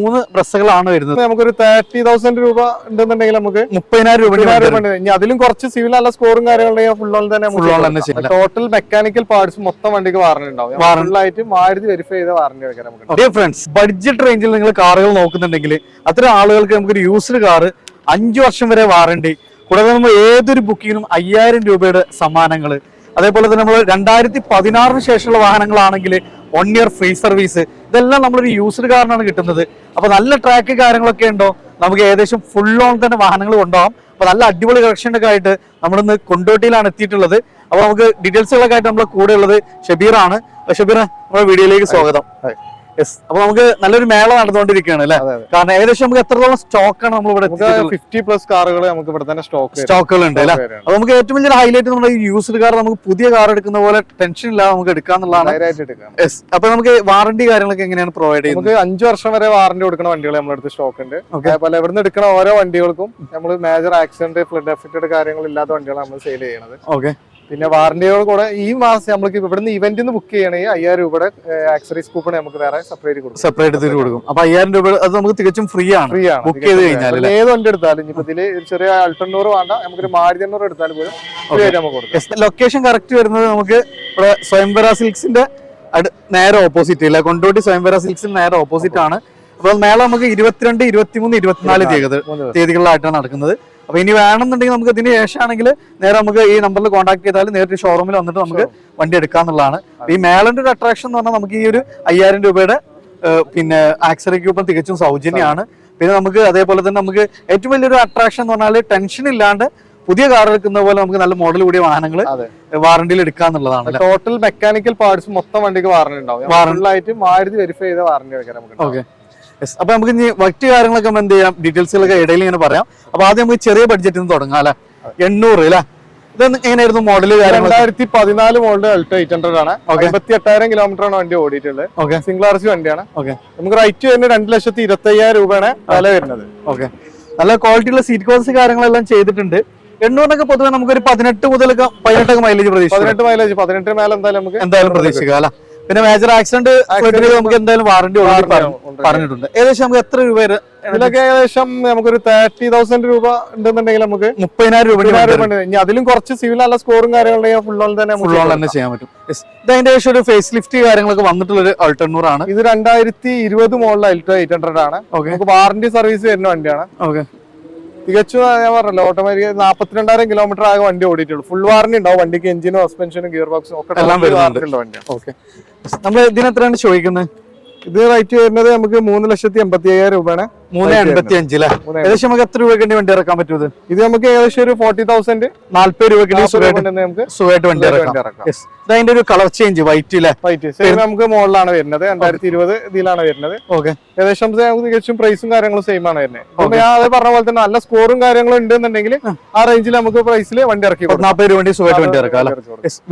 മൂന്ന് ഡ്രസ്സുകളാണ് വരുന്നത്. നമുക്കൊരു തേർട്ടി തൗസൻഡ് രൂപ ഉണ്ടെന്നുണ്ടെങ്കിൽ നമുക്ക് മുപ്പതിനായിരം രൂപ ഇനി അതിലും കുറച്ച് സിവിൽ അല്ല സ്കോറും കാര്യങ്ങളുണ്ടെങ്കിൽ ഫുൾ ഓൺ തന്നെ ഫുൾ ഓൺ തന്നെ ചെയ്യാം. ടോട്ടൽ മെക്കാനിക്കൽ പാർട്സ് മൊത്തം വണ്ടിക്ക് വാറണ്ടി ഉണ്ടാവും. ആയിട്ട് മാരുതി വെരിഫൈ ചെയ്ത വാറണ്ടി എടുക്കാൻ നമുക്ക് ഫ്രണ്ട്സ് ബഡ്ജറ്റ് റേഞ്ചിൽ നിങ്ങൾ കാറുകൾ നോക്കുന്നുണ്ടെങ്കിൽ അത്തരം ആളുകൾക്ക് നമുക്കൊരു യൂസ്ഡ് കാറ് അഞ്ചു വർഷം വരെ വാറണ്ടി കൂടാതെ നമ്മൾ ഏതൊരു ബുക്കിങ്ങിനും അയ്യായിരം രൂപയുടെ സമ്മാനങ്ങൾ. അതേപോലെ തന്നെ നമ്മൾ രണ്ടായിരത്തി പതിനാറിന് ശേഷമുള്ള വാഹനങ്ങളാണെങ്കിൽ വൺ ഇയർ ഫ്രീ സർവീസ് ഇതെല്ലാം നമ്മളൊരു യൂസ്ഡ് കാറിനാണ് കിട്ടുന്നത്. അപ്പൊ നല്ല ട്രാക്ക് കാര്യങ്ങളൊക്കെ ഉണ്ടോ? നമുക്ക് ഏകദേശം ഫുൾ ഓൺ തന്നെ വാഹനങ്ങൾ കൊണ്ടുപോകാം. അപ്പൊ നല്ല അടിപൊളി കളക്ഷനൊക്കെ ആയിട്ട് നമ്മളിന്ന് കൊണ്ടോട്ടിയിലാണ് എത്തിയിട്ടുള്ളത്. അപ്പൊ നമുക്ക് ഡീറ്റെയിൽസുകളൊക്കെ ആയിട്ട് നമ്മളെ കൂടെ ഉള്ളത് ഷബീറാണ്. ഷബീർ നമ്മുടെ വീഡിയോയിലേക്ക് സ്വാഗതം. യെസ് അപ്പൊ നമുക്ക് നല്ലൊരു മേള നടന്നുകൊണ്ടിരിക്കുകയാണ് അല്ലെ. കാരണം ഏകദേശം നമുക്ക് എത്രത്തോളം സ്റ്റോക്കാണ് നമ്മൾ ഇവിടെ ഫിഫ്റ്റി പ്ലസ് കാറുകൾ നമുക്ക് ഇവിടെ തന്നെ സ്റ്റോക്ക് സ്റ്റോക്കുകൾ ഉണ്ട് അല്ലെ? അപ്പൊ നമുക്ക് ഏറ്റവും വലിയ ഹൈലൈറ്റ് നമ്മുടെ ഈ യൂസ്ഡ് കാർ നമുക്ക് പുതിയ കാർ എടുക്കുന്ന പോലെ ടെൻഷൻ ഇല്ലാതെ നമുക്ക് എടുക്കാന്നുള്ളതാണ് യെസ് അപ്പൊ നമുക്ക് വാറണ്ടി കാര്യങ്ങളൊക്കെ എങ്ങനെയാണ് പ്രൊവൈഡ് ചെയ്യുന്നത്? നമുക്ക് അഞ്ചു വർഷം വരെ വാറണ്ടി കൊടുക്കുന്ന വണ്ടികൾ നമ്മുടെ അടുത്ത് സ്റ്റോക്ക് ഉണ്ട്. അതേപോലെ ഇവിടുന്ന് എടുക്കുന്ന ഓരോ വണ്ടികൾക്കും നമ്മൾ മേജർ ആക്സിഡന്റ് ഫ്ലഡ് എഫക്റ്റഡ് കാര്യങ്ങൾ ഇല്ലാത്ത വണ്ടികളാണ് നമ്മൾ സെയിൽ ചെയ്യുന്നത്. ഓക്കെ പിന്നെ വാറണ്ടിയോട് കൂടെ ഈ മാസം നമ്മൾക്ക് ഇവിടുന്ന് ഇവന്റിൽ നിന്ന് ബുക്ക് ചെയ്യണമെങ്കിൽ അയ്യായിരം രൂപയുടെ ആക്സറീസ് കൂപ്പൺ നമുക്ക് വേറെ സെപ്പറേറ്റ് കൊടുക്കും. സെപ്പറേറ്റ് തിരി കൊടുക്കും. അപ്പൊ അയ്യായിരം രൂപ അത് നമുക്ക് തികച്ചും ഫ്രീ ആണ്. ഫ്രീ ആണ്. ബുക്ക് ചെയ്ത് കഴിഞ്ഞാൽ ഏത് വണ്ടി എടുത്താലും ഇപ്പൊ ഇതിൽ ഒരു ചെറിയ അൾട്ടണ്ണൂറ് വേണ്ട. നമുക്കൊരു മാരുതി എണ്ണൂറ് എടുത്താലും പോലും ഫ്രീ ആയിട്ട് നമുക്ക് കൊടുക്കാം. ലൊക്കേഷൻ കറക്റ്റ് വരുന്നത് നമുക്ക് ഇവിടെ സ്വയംവര സിൽക്സിന്റെ നേരെ ഓപ്പോസിറ്റ് ഇല്ല? കൊണ്ടോട്ടി സ്വയംവര സിൽക്സിന് നേരെ ഓപ്പോസിറ്റ് ആണ്. അപ്പോൾ മേള നമുക്ക് ഇരുപത്തിരണ്ട് ഇരുപത്തിമൂന്ന് ഇരുപത്തിനാല് തീയതി മൂന്ന് തീയതികളിലായിട്ടാണ് നടക്കുന്നത്. അപ്പൊ ഇനി വേണമെന്നുണ്ടെങ്കിൽ നമുക്ക് ഇതിന് ശേഷമാണെങ്കിൽ നേരെ നമുക്ക് ഈ നമ്പറിൽ കോൺടാക്ട് ചെയ്താൽ നേരിട്ട് ഷോറൂമിൽ വന്നിട്ട് നമുക്ക് വണ്ടി എടുക്കാം എന്നുള്ളതാണ് ഈ മേളന്റെ ഒരു അട്രാക്ഷൻ എന്ന് പറഞ്ഞാൽ നമുക്ക് ഈ ഒരു അയ്യായിരം രൂപയുടെ പിന്നെ ആക്സറി തികച്ചും സൗജന്യമാണ്. പിന്നെ നമുക്ക് അതേപോലെ തന്നെ നമുക്ക് ഏറ്റവും വലിയൊരു അട്രാക്ഷൻ എന്ന് പറഞ്ഞാൽ ടെൻഷൻ ഇല്ലാണ്ട് പുതിയ കാർ എടുക്കുന്ന പോലെ നമുക്ക് നല്ല മോഡൽ കൂടിയ വാഹനങ്ങൾ വാറണ്ടിയിൽ എടുക്കാന്നുള്ളതാണ്. ടോട്ടൽ മെക്കാനിക്കൽ പാർട്സ് മൊത്തം വണ്ടിക്ക് വാറണ്ടി ഉണ്ടാവും. ഫുൾ ആയിട്ട് മാരുതി വെരിഫൈ ചെയ്ത വാറണ്ടി എടുക്കാൻ നമുക്ക് ഓക്കെ യെസ് അപ്പൊ നമുക്ക് ഇനി മറ്റു കാര്യങ്ങളൊക്കെ നമ്മൾ എന്ത് ചെയ്യാം? ഡീറ്റെയിൽസുകളൊക്കെ ഇടയിൽ ഇങ്ങനെ പറയാം. അപ്പൊ ആദ്യം നമുക്ക് ചെറിയ ബഡ്ജറ്റിൽ നിന്ന് തുടങ്ങാം അല്ലെ? എണ്ണൂറ് അല്ലെ? ഇത് എങ്ങനെയായിരുന്നു മോഡൽ രണ്ടായിരത്തി പതിനാല് മോഡൽ അൾട്ടോ എയ്റ്റ് ഹൺഡ്രഡ് ആണ്. അമ്പത്തി എട്ടായിരം കിലോമീറ്റർ ആണ് വണ്ടി ഓടിയിട്ടുള്ളത്. ഓക്കെ സിംഗിൾ ആർ സി വണ്ടിയാണ്. ഓക്കെ നമുക്ക് റൈറ്റ് വരുന്നത് രണ്ട് ലക്ഷത്തി ഇരുപത്തി അയ്യായിരം രൂപയാണ് വില വരുന്നത്. ഓക്കെ നല്ല ക്വാളിറ്റിയുള്ള സീറ്റ് കോസ് കാര്യങ്ങളെല്ലാം ചെയ്തിട്ടുണ്ട്. എണ്ണൂറിനൊക്കെ പൊതുവെ നമുക്കൊരു പതിനെട്ട് മുതലൊക്കെ പതിനെട്ടൊക്കെ മൈലേജ് പ്രതീക്ഷിക്കാം പതിനെട്ട് മൈലേജ് പതിനെട്ട് മേലെ എന്തായാലും നമുക്ക് എന്തായാലും പ്രതീക്ഷിക്കാം അല്ലെ? പിന്നെ മേജർ ആക്സിഡന്റ് നമുക്ക് എന്തായാലും വാറണ്ടി. പറഞ്ഞിട്ടുണ്ട്. ഏകദേശം നമുക്ക് എത്ര രൂപ ഇതിലൊക്കെ ഏകദേശം നമുക്കൊരു തേർട്ടി തൗസൻഡ് രൂപ ഉണ്ടെന്നുണ്ടെങ്കിൽ നമുക്ക് മുപ്പതിനായിരം രൂപ ഇനി അതിലും കുറച്ച് സിവിൽ നല്ല സ്കോറും കാര്യങ്ങളുണ്ടെങ്കിൽ ഫുൾ ഓൺ തന്നെ ഫുൾ ഓൺ തന്നെ ചെയ്യാൻ പറ്റും. ഇത് അതിന്റെ ശേഷം ഒരു ഫേസ് ലിഫ്റ്റ് കാര്യങ്ങളൊക്കെ വന്നിട്ടുള്ള ഒരു അൾട്ടണ്ണൂർ ആണ്. ഇത് രണ്ടായിരത്തി ഇരുപത് മോഡൽ അൾട്ടോ എയ്റ്റ് ഹൺഡ്രഡ് ആണ്. ഓക്കെ നമുക്ക് വാറണ്ടി സർവീസ് വരുന്ന വണ്ടിയാണ്. ഓക്കെ തികച്ചും ഞാൻ പറഞ്ഞല്ലോ ഓട്ടോമാറ്റിക് നാപ്പത്തിരണ്ടായിരം കിലോമീറ്റർ ആകെ വണ്ടി ഓടിയിട്ടുള്ളൂ. ഫുൾ വാറണ്ടി ഉണ്ടാവും വണ്ടിക്ക് എഞ്ചിനും സസ്പെൻഷനും ഗിയർ ബോക്സും ഒക്കെ എല്ലാം വരുന്നുണ്ട്. വണ്ടിയാണ് ഓക്കെ നമ്മൾ ഇതിനെത്രയാണ് ചോദിക്കുന്നത്? ഇത് റേറ്റ് വരുന്നത് നമുക്ക് മൂന്ന് ലക്ഷത്തി എൺപത്തി അയ്യായിരം രൂപയാണ്. മൂന്ന് എൺപത്തി അഞ്ച് ഏകദേശം നമുക്ക് എത്ര രൂപയ്ക്ക് വണ്ടി ഇറക്കാൻ പറ്റും ഇത്? നമുക്ക് ഏകദേശം ഒരു ഫോർട്ടി തൗസൻഡ് നാല്പത് രൂപയ്ക്ക് നമുക്ക് സുഖമായിട്ട് വണ്ടി ഇറക്കാം. അതിന്റെ ഒരു കളർ ചേഞ്ച് വൈറ്റ് അല്ലേ വൈറ്റ് സെയിം നമുക്ക് മോഡലാണ് വരുന്നത് രണ്ടായിരത്തി ഇരുപത് ഇതിലാണ് വരുന്നത്. ഓക്കെ ഏകദേശം തികച്ചും പ്രൈസും കാര്യങ്ങളും സെയിം ആണ് വരുന്നത്. ഞാൻ അത് പറഞ്ഞ പോലെ തന്നെ നല്ല സ്കോറും കാര്യങ്ങളും ഉണ്ടെന്നുണ്ടെങ്കിൽ ആ. റേഞ്ചിൽ നമുക്ക് പ്രൈസിൽ വണ്ടി ഇറക്കി. നാൽപ്പത് രൂപ വണ്ടി സുഖമായിട്ട് വണ്ടി ഇറക്കാം.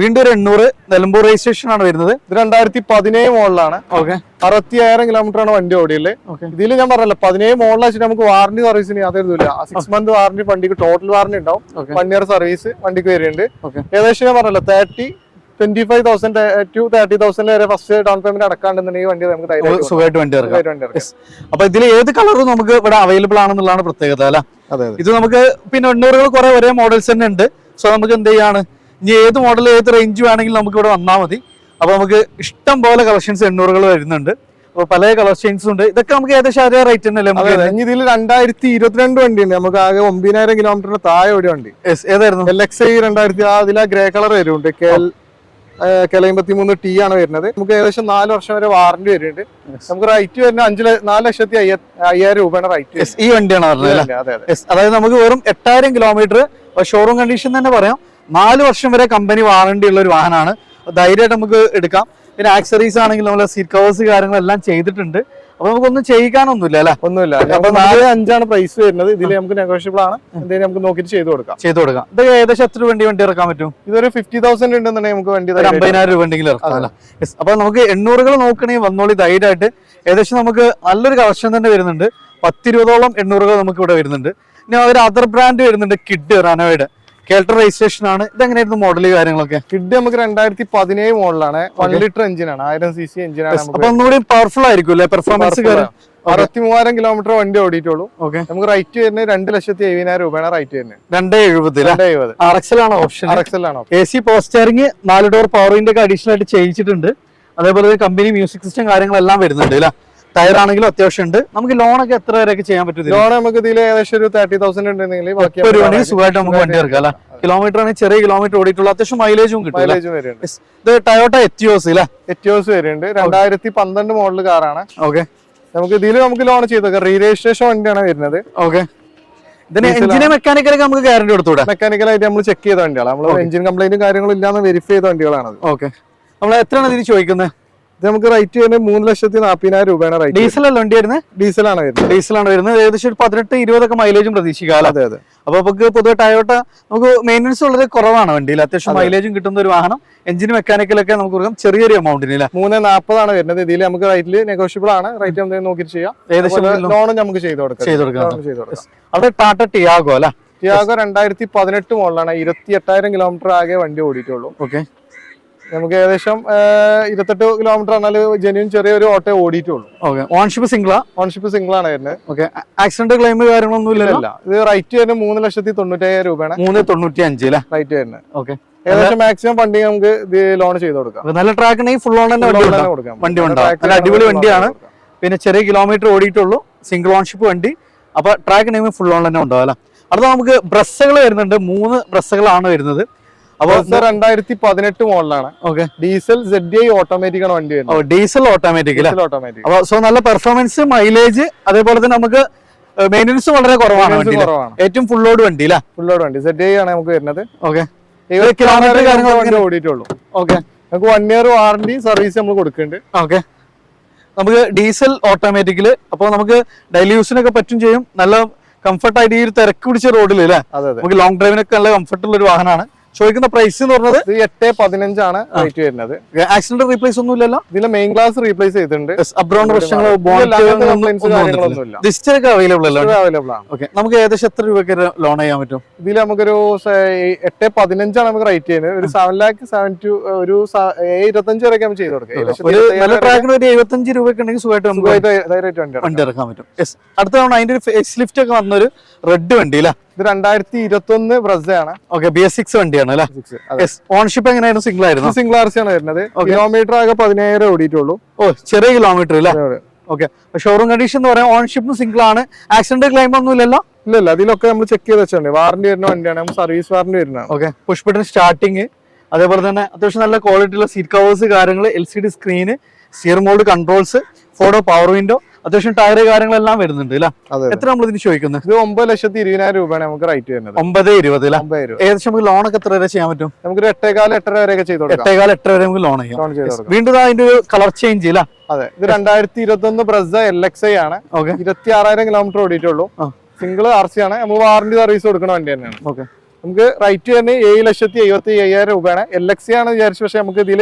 വീണ്ടും ഒരു എണ്ണൂറ് നിലമ്പൂർ രജിസ്ട്രേഷൻ ആണ് വരുന്നത്. ഇത് രണ്ടായിരത്തി പതിനേഴ് മോഡലാണ് ഓക്കെ അറുപത്തിയായിരം കിലോമീറ്റർ ആണ് വണ്ടി ഓടിയുള്ളത് ഇതിൽ ഞാൻ പറഞ്ഞല്ലോ പതിനേഴ് മോഡൽ വെച്ചിട്ട് നമുക്ക് വാറണ്ടി സർവീസിന് യാതൊരു ഇല്ല സിക്സ് മന്ത് വാറണ്ടി വണ്ടിക്ക് ടോട്ടൽ വാറണ്ടി ഉണ്ടാവും. വൺ ഇയർ സർവീസ് വണ്ടിക്ക് വരുന്നുണ്ട്. ഏകദേശം ഞാൻ പറഞ്ഞല്ലോ thirty twenty five thousand to thirty thousand വരെ ഫസ്റ്റ് ഡൗൺ പേയ്മെന്റ് അടക്കാണ്ടെന്നുണ്ടെങ്കിൽ വണ്ടി നമുക്ക്. സുഖമായിട്ട് വണ്ടി ഇറക്കാം. അപ്പൊ ഇതിൽ ഏത് കളറും നമുക്ക് ഇവിടെ അവൈലബിൾ ആണെന്നുള്ളതാണ് പ്രത്യേകത അല്ല? ഇത് നമുക്ക് പിന്നെ എണ്ണൂറുകൾ കുറെ ഒരേ മോഡൽസ് തന്നെ ഉണ്ട്. സോ നമുക്ക് എന്ത് ചെയ്യാണ്? ഇനി ഏത് മോഡൽ ഏത് റേഞ്ച് വേണമെങ്കിലും നമുക്ക് ഇവിടെ വന്നാൽ മതി. അപ്പൊ നമുക്ക് ഇഷ്ടം പോലെ കളക്ഷൻസ് എണ്ണൂറുകൾ വരുന്നുണ്ട്. അപ്പൊ പല കളർ ചെയിൻസ് ഉണ്ട്. ഇതൊക്കെ നമുക്ക് ഏകദേശം അതേ റേറ്റ് തന്നെ അല്ലേ അതെ ഇനി ഇതിൽ രണ്ടായിരത്തി ഇരുപത്തിരണ്ട് വണ്ടി ഉണ്ട്. നമുക്ക് ആകെ ഒമ്പതിനായിരം കിലോമീറ്ററിന് താഴെ ഒരു വണ്ടി. ഏതായിരുന്നു? എൽ എക്സ് ഐ രണ്ടായിരത്തി ആ അതിൽ ഗ്രേ കളർ വരുന്നുണ്ട്. കെ എൽ കെലമ്പത്തി മൂന്ന് ടി ആണ് വരുന്നത്. നമുക്ക് ഏകദേശം നാല് വർഷം വരെ വാറന്റി വരുന്നുണ്ട്. നമുക്ക് റൈറ്റ് വരുന്ന അഞ്ച് നാല് ലക്ഷത്തി അയ്യ- അയ്യായിരം രൂപയാണ് റൈറ്റ് ഈ വണ്ടിയാണ് അതായത് നമുക്ക് വെറും എട്ടായിരം കിലോമീറ്റർ ഷോറൂം കണ്ടീഷൻ തന്നെ പറയാം. നാല് വർഷം വരെ കമ്പനി വാറണ്ടി ഉള്ള ഒരു വാഹനമാണ്. ധൈര്യമായിട്ട് നമുക്ക് എടുക്കാം. പിന്നെ ആക്സറീസ് ആണെങ്കിൽ നമ്മൾ സീറ്റ് കവേഴ്സ് കാര്യങ്ങളെല്ലാം ചെയ്തിട്ടുണ്ട്. അപ്പൊ നമുക്കൊന്നും ചെയ്യിക്കാനൊന്നുമില്ല അല്ലെ? ഒന്നുമില്ല. അപ്പൊ നാല് അഞ്ചാണ് പ്രൈസ് വരുന്നത്. ഇതിൽ നമുക്ക് നെഗോഷ്യബിൾ ആണ്. എന്തെങ്കിലും നമുക്ക് നോക്കിയിട്ട് ചെയ്തു കൊടുക്കാം. ചെയ്തു കൊടുക്കാം. ഇത് ഏകദേശം എത്ര വണ്ടി വണ്ടി ഇറക്കാൻ പറ്റും? ഇതൊരു ഫിഫ്റ്റി തൗസൻഡ് ഉണ്ടെന്നുണ്ടെങ്കിൽ നമുക്ക് വണ്ടി അമ്പതിനായിരം രൂപ ഉണ്ടെങ്കിൽ ഇറക്കാം അപ്പൊ നമുക്ക് എണ്ണൂറുകൾ നോക്കണേ വന്നോളി ധൈര്യമായിട്ട്. ഏകദേശം നമുക്ക് നല്ലൊരു കളക്ഷൻ തന്നെ വരുന്നുണ്ട്. പത്തിരുപതോളം എണ്ണൂറുകൾ നമുക്ക് ഇവിടെ വരുന്നുണ്ട്. ഇനി ഒരു അതർ ബ്രാൻഡ് വരുന്നുണ്ട് കിഡ് റനോയുടെ കേൾട്ടർ രജിസ്ട്രേഷൻ ആണ്. ഇതെങ്ങനെയായിരുന്നു മോഡൽ കാര്യങ്ങളൊക്കെ? കിഡ് നമുക്ക് രണ്ടായിരത്തി പതിനേഴ് മോഡലാണ് വൺ ലിറ്റർ എഞ്ചിൻ ആണ്. ആയിരം സി സി എഞ്ചിനാണ് അപ്പൊ നമുക്ക് ഒന്നുകൂടി പവർഫുൾ ആയിരിക്കും അല്ലെ? പെർഫോമൻസ് ആണ്. അറുപത്തി മൂവായിരം കിലോമീറ്റർ വണ്ടി ഓടിയിട്ടുള്ളൂ. ഓക്കെ നമുക്ക് റൈറ്റ് വരുന്നത് രണ്ട് ലക്ഷത്തി എഴുപതിനായിരം രൂപയാണ് റൈറ്റ് വരുന്നത്. രണ്ട് രണ്ട് എഴുപത് ആണ് ഓപ്ഷൻ ആർ എക്സ് എൽ ആണോ എ സി പോസ്റ്ററിങ് നാല് ഡോർ പവർ വിൻഡോ ഒക്കെ അഡീഷണൽ ആയിട്ട് ചെയ്യിച്ചിട്ടുണ്ട്. അതേപോലെ കമ്പനി മ്യൂസിക് സിസ്റ്റം കാര്യങ്ങളെല്ലാം വരുന്നുണ്ട് അല്ലേ? ടയർ ആണെങ്കിലും അത്യാവശ്യം ഉണ്ട്. നമുക്ക് ലോൺ ഒക്കെ എത്ര വരെയൊക്കെ ചെയ്യാൻ പറ്റും? ലോൺ നമുക്ക് ഇതിൽ ഏകദേശം ഒരു തേർട്ടി തൗസൻഡ് ഉണ്ടെങ്കിൽ സുഖമായിട്ട് നമുക്ക് വണ്ടി ഇറക്കാം അല്ലെ? കിലോമീറ്റർ ആണെങ്കിൽ ചെറിയ കിലോമീറ്റർ ഓടിയിട്ടുള്ള അത്യാവശ്യം മൈലേജും കിട്ടും മൈലേജും വരുന്നുണ്ട്. ഇത് ടയോട്ട എറ്റിയോസ് അല്ലേ എറ്റിയോസ് വരുന്നുണ്ട് രണ്ടായിരത്തി പന്ത്രണ്ട് മോഡൽ കാറാണ് ഓക്കെ നമുക്ക് ഇതിൽ നമുക്ക് ലോൺ ചെയ്തേക്കാം. റീ രജിസ്ട്രേഷൻ വണ്ടിയാണ് വരുന്നത്. ഓക്കെ ഇതിന് എഞ്ചിന് മെക്കാനിക്കലൊക്കെ നമുക്ക് ഗ്യാരണ്ടി കൊടുത്തൂടെ? മെക്കാനിക്കലായിട്ട് നമ്മൾ ചെക്ക് ചെയ്ത വണ്ടികളാണ്. നമ്മൾ എഞ്ചിൻ കംപ്ലൈന്റും കാര്യങ്ങളും ഇല്ലാന്ന് വെരിഫൈ ചെയ്ത വണ്ടികളാണ് ഓക്കെ നമ്മൾ എത്രയാണ് ഇതിന് ചോദിക്കുന്നത്? ഇത് നമുക്ക് റേറ്റ് വരുന്നത് മൂന്ന് ലക്ഷത്തി നാൽപ്പതിനായിരം രൂപയാണ് റേറ്റ് ഡീസൽ അല്ല വണ്ടി വരുന്നത്? ഡീസലാണ് വരുന്നത്. ഡീസലാണ് വരുന്നത്. ഏകദേശം ഒരു പതിനെട്ട് ഇരുപതൊക്കെ മൈലേജും പ്രതീക്ഷിക്കാം അതെ അതെ. അപ്പൊ നമുക്ക് പൊതുവെ ടയോട്ട നമുക്ക് മെയിന്റനൻസ് വളരെ കുറവാണ് വണ്ടിയിൽ. അത്യാവശ്യം മൈലേജും കിട്ടുന്ന ഒരു വാഹനം. എഞ്ചിൻ മെക്കാനിക്കലൊക്കെ നമുക്ക് കൊടുക്കാം. ചെറിയൊരു എമൗണ്ടിന് അല്ലേ? മൂന്ന് നാൽപ്പതാണ് വരുന്നത്. ഇതിൽ നമുക്ക് റേറ്റിൽ നെഗോഷ്യബിൾ ആണ്. റേറ്റ് നമുക്ക് നോക്കിയിട്ട് ചെയ്യാം. ഏകദേശം ലോണും നമുക്ക് ചെയ്ത് കൊടുക്കാം. ചെയ്ത് കൊടുക്കാം. അവിടെ ടാറ്റ ടിയാഗോ അല്ലേ? ടിയാഗോ രണ്ടായിരത്തി പതിനെട്ട് മോഡലാണ്. ഇരുപത്തി എട്ടായിരം കിലോമീറ്റർ ആകെ വണ്ടി ഓടിയിട്ടുള്ളൂ. ഓക്കെ നമുക്ക് ഏകദേശം ഇരുപത്തെട്ട് കിലോമീറ്റർ എന്നാൽ ജെന്യൂൻ ചെറിയൊരു ഓട്ടോ ഓടിയിട്ടുള്ളൂ. ഓക്കെ ഓൺഷിപ്പ് സിംഗിളാ ഓൺഷിപ്പ് സിംഗിൾ ആണ് വരുന്നത്. ഓക്കെ ആക്സിഡന്റ് ക്ലെയിം കാര്യങ്ങളൊന്നും ഇല്ലല്ലോ? ഇത് റൈറ്റ് വരുന്നത് മൂന്ന് ലക്ഷത്തി തൊണ്ണൂറ്റായിരം രൂപയാണ്. മൂന്ന് തൊണ്ണൂറ്റി അഞ്ച് അല്ലേ? റൈറ്റ് വരുന്നത്. ഓക്കെ ഏകദേശം മാക്സിമം ഫണ്ടിങ് നമുക്ക് ഇത് ലോൺ ചെയ്ത് കൊടുക്കാം. നല്ല ട്രാക്ക് ഉണ്ടെങ്കിൽ ഫുൾ ഓൺ തന്നെ വണ്ടി ഉണ്ടാവും. കൊടുക്കാം. വണ്ടി ഉണ്ടാവും അടിപൊളി വണ്ടിയാണ്. പിന്നെ ചെറിയ കിലോമീറ്റർ ഓടിയിട്ടുള്ളൂ. സിംഗിൾ ഓൺഷിപ്പ് വണ്ടി. അപ്പൊ ട്രാക്ക് നെയിം ഫുൾ ഓൺ തന്നെ ഉണ്ടാവും അല്ലേ? അടുത്ത നമുക്ക് ബ്രസ്സുകൾ വരുന്നുണ്ട്. മൂന്ന് ബ്രസ്സുകളാണ് വരുന്നത്. അപ്പൊ Pulsar രണ്ടായിരത്തി പതിനെട്ട് മോഡലാണ്. Okay diesel Z I automatic ആണ് വണ്ടി വരുന്നത്. ഡീസൽ ഓട്ടോമാറ്റിക് ഓട്ടോമാറ്റിക് അപ്പൊ സോ നല്ല പെർഫോമൻസ് മൈലേജ് അതേപോലെ തന്നെ നമുക്ക് മെയിന്റനൻസ് വളരെ കുറവാണ് കുറവാണ്. ഏറ്റവും ഫുൾ ലോഡ് വണ്ടി ഫുൾ ലോഡ് വണ്ടി. സെഡ് ഐ ആണ് നമുക്ക് വരുന്നത്. ഓക്കെ കിലോമീറ്റർ കാര്യങ്ങൾ ഓടിയിട്ടുള്ളൂ. ഓക്കെ നമുക്ക് വൺ ഇയർ വാറണ്ടി സർവീസ് നമ്മൾ കൊടുക്കുന്നുണ്ട്. ഓക്കെ നമുക്ക് ഡീസൽ ഓട്ടോമാറ്റിക്കിൽ അപ്പോൾ നമുക്ക് ഡെയിലി യൂസിനൊക്കെ പറ്റും ചെയ്യും. നല്ല കംഫർട്ടായിട്ട് ഈ ഒരു തിരക്ക് പിടിച്ച റോഡിൽ അല്ലേ നമുക്ക് ലോങ് ഡ്രൈവിനൊക്കെ നല്ല കംഫർട്ടുള്ള ഒരു വാഹനമാണ്. ചോദിക്കുന്ന പ്രൈസ് എന്ന് പറഞ്ഞത്? എട്ട് പതിനഞ്ചാണ് റേറ്റ് വരുന്നത്. ആക്സിഡന്റ് റീപ്ലേസ് ഒന്നും ഇല്ലല്ലോ? ഇതിലെ മെയിൻ ഗ്ലാസ് റീപ്ലേസ് ചെയ്തിട്ടുണ്ട്. പ്രശ്നങ്ങളോ അവൈലബിൾ അല്ലോ? അവൈലബിൾ ആണ്. ഓക്കെ നമുക്ക് ഏകദേശം എത്ര രൂപയ്ക്ക് ലോൺ ചെയ്യാൻ പറ്റും? ഇതിൽ നമുക്കൊരു എട്ട് പതിനഞ്ചാണ് നമുക്ക് റേറ്റ് ചെയ്യുന്നത്. ഒരു സെവൻ ലാക്ക് സെവൻ ടു ഒരു ഇരുപത്തഞ്ച് വരെയൊക്കെ നമുക്ക് ചെയ്ത് കൊടുക്കാം. ട്രാക്കിന് ഒരു എഴുപത്തഞ്ച് രൂപയ്ക്ക് ഉണ്ടെങ്കിൽ സുഖമായിട്ട് നമുക്ക് വണ്ടി ഇറക്കാൻ പറ്റും. അടുത്ത തവണ അതിന്റെ ഒരു ഫേസ് ലിഫ്റ്റ് ഒക്കെ വന്നൊരു റെഡ് വണ്ടി അല്ലേ? ഇത് രണ്ടായിരത്തി ഇരുപത്തി ഒന്ന് ബ്രസയാണ് ഓക്കെ ബി എസ് സിക്സ് വണ്ടിയാണ് അല്ലേ? ഓൺഷിപ്പ് എങ്ങനെയായിരുന്നു സിംഗിൾ ആയിരുന്നു? സിംഗിൾ ആർ സി ആണ് വരുന്നത്. കിലോമീറ്റർ ആകെ പതിനായിരം ഓടിയിട്ടുള്ളൂ. ഓ ചെറിയ കിലോമീറ്റർ അല്ലേ. ഓക്കെ ഷോറൂം കണ്ടീഷൻ എന്ന് പറയാൻ ഓൺഷിപ്പും സിംഗിൾ ആണ്. ആക്സിഡന്റ് ക്ലെയിം ഒന്നും ഇല്ലല്ലോ? ഇല്ല അതിലൊക്കെ നമ്മൾ ചെക്ക് ചെയ്ത് വെച്ചിട്ടുണ്ട്. വാറന്റി വരുന്ന വണ്ടിയാണ് നമ്മൾ സർവീസ് വാറന്റി വരുന്നതാണ്. ഓക്കെ പുഷ്പിട്ട് സ്റ്റാർട്ടിങ് അതേപോലെ തന്നെ അത്യാവശ്യം നല്ല ക്വാളിറ്റി ഉള്ള സീറ്റ് കവേഴ്സ് കാര്യങ്ങൾ L C D screen steer mode controls photo power window അത്യാവശ്യം ടയർ കാര്യങ്ങളെല്ലാം വരുന്നുണ്ട് അല്ലേ എത്ര നമ്മൾ ഇതിന് ചോദിക്കുന്നത്? ഇത് ഒമ്പത് ലക്ഷത്തി ഇരുപതിനായിരം രൂപയാണ് നമുക്ക് റേറ്റ് വരുന്നത്. ഒമ്പത് ഇരുപത് അല്ലേ ഏകദേശം നമുക്ക് ലോണൊക്കെ എത്ര വരെ ചെയ്യാൻ പറ്റും? നമുക്കൊരു എട്ടേകാല എട്ടര വരെ ചെയ്തു കൊടുക്കാം. എട്ടേകാൽ എട്ടര വരെ നമുക്ക് ലോൺ ചെയ്യാം. ലോൺ ചെയ്ത് വീണ്ടും അതിന്റെ ഒരു കളർ ചേഞ്ച് ഇല്ല അതെ ഇത് രണ്ടായിരത്തി ഇരുപത്തി ഒന്ന് ബ്രസ എൽ എക്സ് ഐ ആണ്. ഇരുപത്തി ആറായിരം കിലോമീറ്റർ ഓടിയിട്ടുള്ളൂ. സിംഗിൾ ആർ സി ആണ്. നമുക്ക് വാറന്റി സർവീസ് കൊടുക്കുന്ന വണ്ടി തന്നെയാണ്. ഓക്കെ നമുക്ക് റൈറ്റ് തന്നെ ഏഴ് ലക്ഷത്തി എഴുപത്തി അയ്യായിരം രൂപയാണ് എൽ എക്സ് ആണ് വിചാരിച്ചു പക്ഷെ നമുക്ക് ഇതിൽ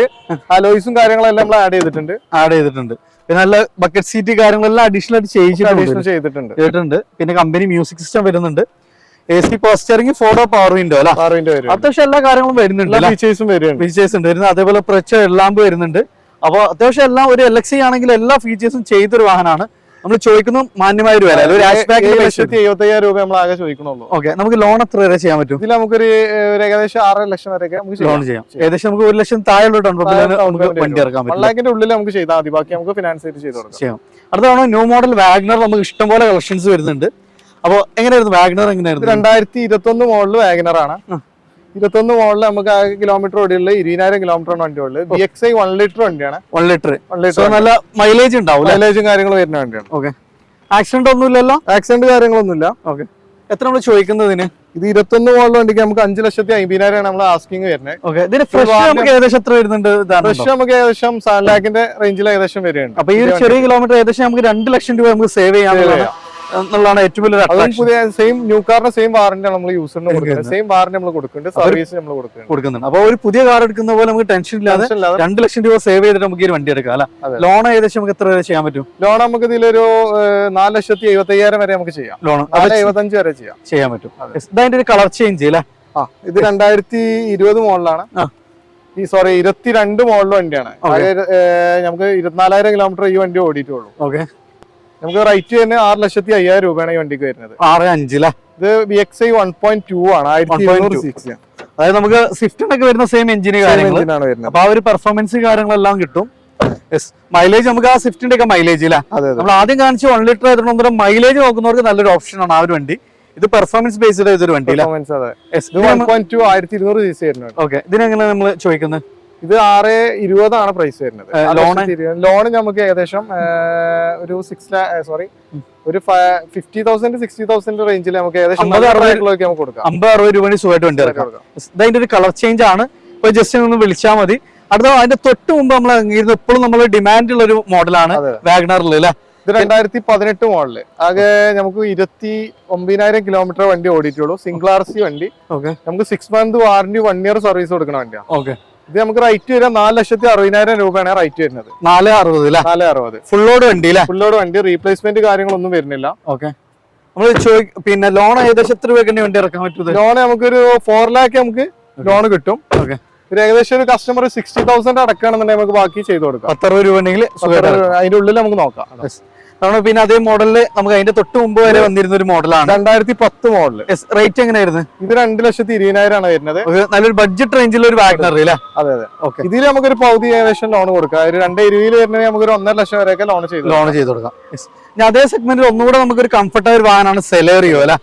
അലോയ്സും കാര്യങ്ങളെല്ലാം നമ്മൾ ആഡ് ചെയ്തിട്ടുണ്ട്. ആഡ് ചെയ്തിട്ടുണ്ട്. പിന്നെ നല്ല ബക്കറ്റ് സീറ്റ് കാര്യങ്ങളെല്ലാം അഡീഷണൽ ആയിട്ട് ചെയ്യിച്ചിട്ടുണ്ട് ചെയ്തിട്ടുണ്ട്. ചെയ്തിട്ടുണ്ട്. പിന്നെ കമ്പനി മ്യൂസിക് സിസ്റ്റം വരുന്നുണ്ട്. A C power steering photo power window അല്ല? വരും അത്യാവശ്യം എല്ലാ കാര്യങ്ങളും വരുന്നുണ്ട് ഫീച്ചേഴ്സും വരുന്നുണ്ട്. ഫീച്ചേഴ്സ് ഉണ്ട്. വരുന്നത് അതേപോലെ പ്രച്ച എല്ലാം വരുന്നുണ്ട്. അപ്പോൾ അത്യാവശ്യം എല്ലാം ഒരു എൽ എക്സ് ആണെങ്കിൽ എല്ലാ ഫീച്ചേഴ്സും ചെയ്തൊരു വാഹനമാണ്. നമ്മൾ ചോദിക്കുന്നു മാന്യമായ ഒരു വില. ഒരു ഹാഷ് ലക്ഷത്തി രൂപ നമ്മൾ ആകെ ചോദിക്കണുള്ളൂ. ഓക്കെ നമുക്ക് ലോൺ എത്ര വരെ ചെയ്യാൻ പറ്റും? ഇതിൽ നമുക്കൊരു ഒരു ഏകദേശം ആറര ലക്ഷം വരെയൊക്കെ നമുക്ക് ലോൺ ചെയ്യാം. ഏകദേശം നമുക്ക് ഒരു ലക്ഷം താഴെയുള്ള ഡൗൺ പേയ്മെന്റ് നമുക്ക് വണ്ടി ഇറക്കാൻ പറ്റും ലാഖിന്റെ ഉള്ളിൽ നമുക്ക് ചെയ്താൽ മതി. ബാക്കി നമുക്ക് ഫിനാൻസ് ആയിട്ട് ചെയ്ത് ചെയ്യാം. അടുത്താണ് ന്യൂ മോഡൽ വാഗ്നർ നമുക്ക് ഇഷ്ടംപോലെ കളക്ഷൻസ് വരുന്നുണ്ട്. അപ്പോൾ എങ്ങനെയായിരുന്നു? വാഗ്നർ എങ്ങനെയായിരുന്നു? രണ്ടായിരത്തി ഇരുപത്തി ഒന്ന് മോഡൽ വാഗ്നർ ആണ് ആ. ഇരുപത്തി ഒന്ന് മോഡൽ നമുക്ക് ആകെ കിലോമീറ്റർ ഓടിയുള്ള ഇരുപതിനായിരം കിലോമീറ്റർ ആണ് വണ്ടി ഉള്ളത് B X I one litre വണ്ടിയാണ്. വൺ ലിറ്റർ വൺ ലിറ്റർ നല്ല മൈലേജ് ഉണ്ടാവും മൈലേജും കാര്യങ്ങളും വരുന്ന വണ്ടിയാണ്. ഓക്കെ ആക്സിഡന്റ് ഒന്നുമില്ലല്ലോ? ആക്സിഡന്റ് കാര്യങ്ങളൊന്നുമില്ല. ഓക്കെ എത്ര നമ്മൾ ചോദിക്കുന്നതിന്? ഇത് ഇരുപത്തൊന്ന് മോഡൽ വണ്ടിക്ക് നമുക്ക് അഞ്ച് ലക്ഷത്തി അമ്പതിനായിരമാണ് നമ്മൾ ആസ്കിങ് വരുന്നത്. നമുക്ക് ഏകദേശം എത്ര വരുന്നുണ്ട് ഫ്രഷ് നമുക്ക് ഏകദേശം സെവൻ ലാഖിന്റെ റേഞ്ചിൽ ഏകദേശം വരുന്നുണ്ട്. അപ്പൊ ഈ ചെറിയ കിലോമീറ്റർ ഏകദേശം നമുക്ക് രണ്ട് ലക്ഷം രൂപ നമുക്ക് സേവ് ചെയ്യാൻ എന്നുള്ളതാണ് ഏറ്റവും വലിയ അതും പുതിയ സെയിം ന്യൂ കാറിന്റെ സെയിം വാറന്റി നമ്മൾ യൂസറിന് കൊടുക്കുന്നത്. സെയിം വാറന്റി നമ്മൾ കൊടുക്കുന്നുണ്ട്. സർവീസ് നമ്മൾ കൊടുക്കുന്നുണ്ട്. കൊടുക്കുന്നുണ്ട്. അപ്പൊ ഒരു പുതിയ കാർ എടുക്കുന്ന പോലെ നമുക്ക് ടെൻഷൻ ഇല്ലാതെ രണ്ട് ലക്ഷം രൂപ സേവ് ചെയ്തിട്ട് നമുക്ക് ഈ വണ്ടി എടുക്കാം അല്ല? ലോൺ ഏകദേശം നമുക്ക് എത്ര വരെ ചെയ്യാൻ പറ്റും? ലോൺ നമുക്ക് ഇതിലൊരു നാല് ലക്ഷത്തി എഴുപത്തി അയ്യായിരം വരെ നമുക്ക് ചെയ്യാം. ലോൺ എഴുപത്തഞ്ച് വരെ ചെയ്യാം. ചെയ്യാൻ പറ്റും. Yes. ഇതതിന്റെ ഒരു കളർ ചേഞ്ച് അല്ലേ? ആ ഇത് രണ്ടായിരത്തി ഇരുപത് മോഡലാണ്. ഈ സോറി ഇരുപത്തിരണ്ട് മോഡൽ വണ്ടിയാണ്. നമുക്ക് ഇരുപത്തിനാലായിരം കിലോമീറ്റർ ഈ വണ്ടി ഓടിയിട്ടുള്ളൂ. ഓക്കെ നമുക്ക് റേറ്റ് തന്നെ ആറ് ലക്ഷത്തി അയ്യായിരം രൂപയാണ് ഈ വണ്ടിക്ക് വരുന്നത്. ആറ് അഞ്ച് അല്ലേ ഇത് B X I one point two ആണ് ആയിരത്തി 1.2. ഇരുന്നൂറ് സിക്സ് അതായത് നമുക്ക് സ്വിഫ്റ്റിനൊക്കെ വരുന്ന സെയിം എഞ്ചിന് കാര്യങ്ങളാണ് വരുന്നത്. അപ്പൊ ആ ഒരു പെർഫോമൻസ് കാര്യങ്ങളെല്ലാം കിട്ടും. യെസ് മൈലേജ് നമുക്ക് ആ സ്വിഫ്റ്റിന്റെ ഒക്കെ മൈലേജ് ഇല്ല നമ്മൾ ആദ്യം കാണിച്ച വൺ ലിറ്റർ ആയതുകൊണ്ട് മൈലേജ് നോക്കുന്നവർക്ക് നല്ലൊരു ഓപ്ഷൻ ആണ് ആ ഒരു വണ്ടി. ഇത് പെർഫോമൻസ് ബേസ്ഡ് ചെയ്തൊരു വണ്ടി ഇതിനെങ്ങനെ നമ്മൾ ചോദിക്കുന്നത്? ഇത് ആറ് ഇരുപതാണ് പ്രൈസ് വരുന്നത്. ലോൺ ലോൺ നമുക്ക് ഏകദേശം ഒരു സിക്സ് സോറി ഒരു ഫിഫ്റ്റി തൗസൻഡ് സിക്സ്റ്റി തൗസൻഡ് റേഞ്ചിൽ നമുക്ക് ഏകദേശം അമ്പത് അറുപത് നമുക്ക് കൊടുക്കാം. അമ്പത് അറുപത് രൂപ സുഖമായിട്ട് വണ്ടി ഇറക്കാം. അതിന്റെ ഒരു കളർ ചേഞ്ച് ആണ്. ഇപ്പൊ ജസ്റ്റ് ഒന്ന് വിളിച്ചാൽ മതി. അടുത്ത അതിന്റെ തൊട്ട് മുമ്പ് നമ്മൾ ഇത് ഇപ്പോഴും നമ്മൾ ഡിമാൻഡ് ഉള്ള ഒരു മോഡലാണ്. വാഗ്നറിൽ അല്ലേ? ഇത് രണ്ടായിരത്തി പതിനെട്ട് മോഡൽ ആകെ നമുക്ക് ഇരുപത്തി ഒമ്പതിനായിരം കിലോമീറ്റർ വണ്ടി ഓടിയിട്ടുള്ളൂ. സിംഗിൾ ആർ സി വണ്ടി. നമുക്ക് six month warranty one year service കൊടുക്കുന്ന വണ്ടിയാണ് ഓക്കെ ഇത് നമുക്ക് റൈറ്റ് വരാം നാല് ലക്ഷത്തി അറുപതിനായിരം രൂപയാണ് റൈറ്റ് വരുന്നത്. നാല് അറുപത് നാല് അറുപത്. ഫുള്ളോട് വണ്ടി ഫുള്ളോട് വണ്ടി റീപ്ലേസ്മെന്റ് കാര്യങ്ങളൊന്നും വരുന്നില്ല. ഓക്കെ നമ്മൾ പിന്നെ ലോൺ ഏകദേശം എത്ര രൂപ വണ്ടി ഇറക്കാൻ പറ്റുന്നത്? ലോൺ നമുക്കൊരു ഫോർ ലാക്ക് നമുക്ക് ലോൺ കിട്ടും. ഓക്കെ ഒരു ഏകദേശം ഒരു കസ്റ്റമർ സിക്സ്റ്റി തൗസൻഡ് അടക്കുകയാണെന്നുണ്ടെങ്കിൽ നമുക്ക് ബാക്കി ചെയ്ത് കൊടുക്കാം. പത്തറുപത് രൂപ ഉണ്ടെങ്കിൽ അതിന്റെ ഉള്ളിൽ നമുക്ക് നോക്കാം. നമ്മൾ പിന്നെ അതേ മോഡലിൽ നമുക്ക് അതിന്റെ തൊട്ട് മുമ്പ് വരെ വന്നിരുന്ന ഒരു മോഡലാണ്. രണ്ടായിരത്തി പത്ത് മോഡൽ റേറ്റ് എങ്ങനെയായിരുന്നു? ഇത് രണ്ട് ലക്ഷത്തി ഇരുപതിനായിരം ആണ് വരുന്നത് നല്ലൊരു ബഡ്ജറ്റ് റേഞ്ചിൽ ഒരു വാഗ്നർ അല്ലേ അതെ അതെ. ഓക്കെ ഇതിൽ നമുക്കൊരു പകുതി ഏകദേശം ലോൺ കൊടുക്കാം. ഒരു രണ്ട് ഇരുപതിൽ വരുന്നത് നമുക്ക് ഒരു ഒന്നര ലക്ഷം വരെയൊക്കെ ലോൺ ചെയ്ത് ലോൺ ചെയ്ത് കൊടുക്കാം. ഞാൻ അതേ സെഗ്മെന്റിൽ ഒന്നുകൂടെ നമുക്കൊരു കംഫർട്ടായ ഒരു വാഹനമാണ് സെലേറിയോ അല്ലെ?